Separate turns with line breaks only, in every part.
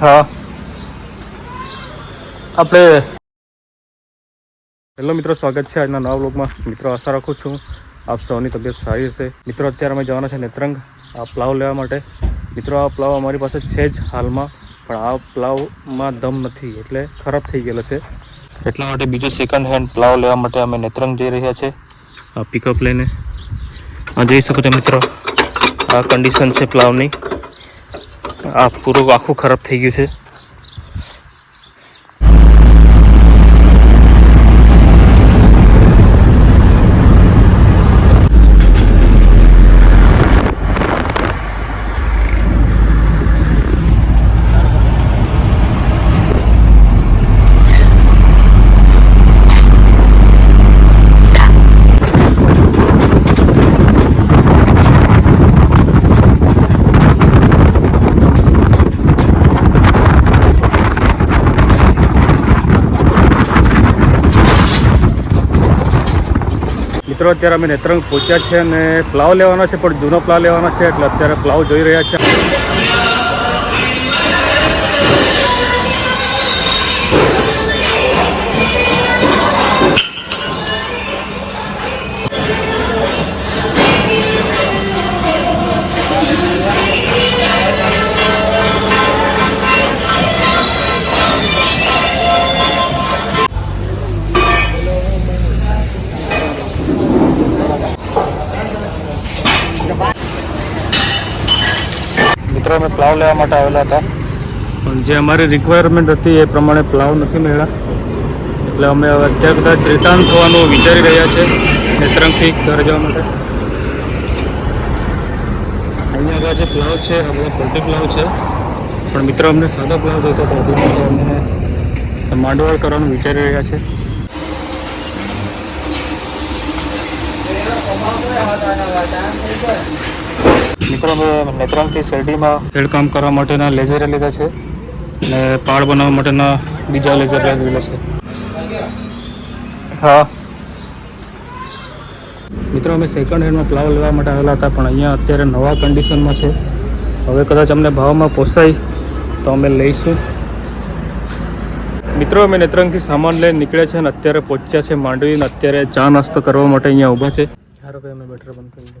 હા. આપણે હેલો મિત્રો, સ્વાગત છે આજના નવા બ્લોગમાં મિત્રો, આશા રાખું છું આપ સૌની તબિયત સારી હશે. મિત્રો, અત્યારે અમે જવાના છે નેત્રંગ, આ પ્લાવ લેવા માટે. મિત્રો, આ પ્લાવ અમારી પાસે છે જ હાલમાં, પણ આ પ્લાવમાં દમ નથી, એટલે ખરાબ થઈ ગયેલો છે. એટલા માટે બીજો સેકન્ડ હેન્ડ પ્લાવ લેવા માટે અમે નેત્રંગ જઈ રહ્યા છે. આ પિકઅપ લઈને. આ જોઈ શકો છો મિત્રો, આ કન્ડિશન છે પ્લાવની. આ પૂરું આખું ખરાબ થઈ ગયું છે. મિત્રો, અત્યારે અમે નેત્રંગ પહોંચ્યા છે અને પ્લાવ લેવાનો છે, પણ જૂનો પ્લાવ લેવાનો છે, એટલે અત્યારે પ્લાવ જોઈ રહ્યા છે. મિત્રો અમે પ્લાવ લેવા માટે આવેલા હતા. પણ જે અમારી રિક્વાયરમેન્ટ હતી એ પ્રમાણે પ્લાવ નથી મળ્યા. એટલે અમે હવે અત્યારે કદાચ રિટર્ન થવાનું વિચારી રહ્યા છે નેત્રંગથી ઘરે જવા માટે. અહીંયા આગળ જે પ્લાવ છે આ પોલ્ટી પ્લાવ છે. પણ મિત્રો અમને સાદો પ્લાવ જોઈતો હતો અમે માંડવાળ કરવાનું વિચારી રહ્યા છે. મિત્રો મેં નેત્રંગથી શેરડીમાં હેડકામ કરવા માટેના લેઝર લીધા છે અને પાડ બનાવવા માટેના બીજા લેઝર લીધા છે. હા. મિત્રો, અમે સેકન્ડ હેન્ડમાં પ્લાવ લેવા માટે આવેલા હતા, પણ અહીંયા અત્યારે નવા કન્ડિશનમાં છે. હવે કદાચ અમને ભાવમાં પોસાય તો અમે લઈશું. મિત્રો, અમે નેત્રંગથી સામાન લઈને નીકળ્યા છે અને અત્યારે પહોંચ્યા છે માંડવી અને અત્યારે ચા નાસ્તો કરવા માટે અહીંયા ઊભા છે. સારો કે અમે બેટર બંધ કરી દે.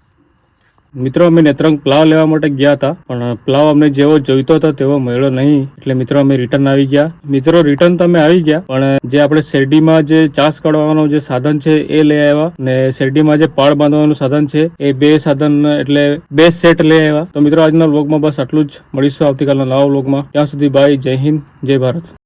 મિત્રો, અમે નેત્રંગ પ્લાવ લેવા માટે ગયા હતા, પણ પ્લાવ અમને જેવો જોઈતો હતો તેવો મળ્યો નહીં. એટલે મિત્રો, અમે રિટર્ન આવી ગયા. મિત્રો રિટર્ન તો અમે આવી ગયા, પણ જે આપણે શેરડીમાં જે ચાસ કાઢવાનું જે સાધન છે એ લઈ આવ્યા ને શેરડીમાં જે પાળ બાંધવાનું સાધન છે એ બે સાધન, એટલે બે સેટ લઈ આવ્યા. તો મિત્રો, આજના વ્લોગમાં બસ આટલું જ. મળીશું આવતીકાલના નવા વ્લોગમાં ત્યાં સુધી બાય જય હિન્દ, જય ભારત.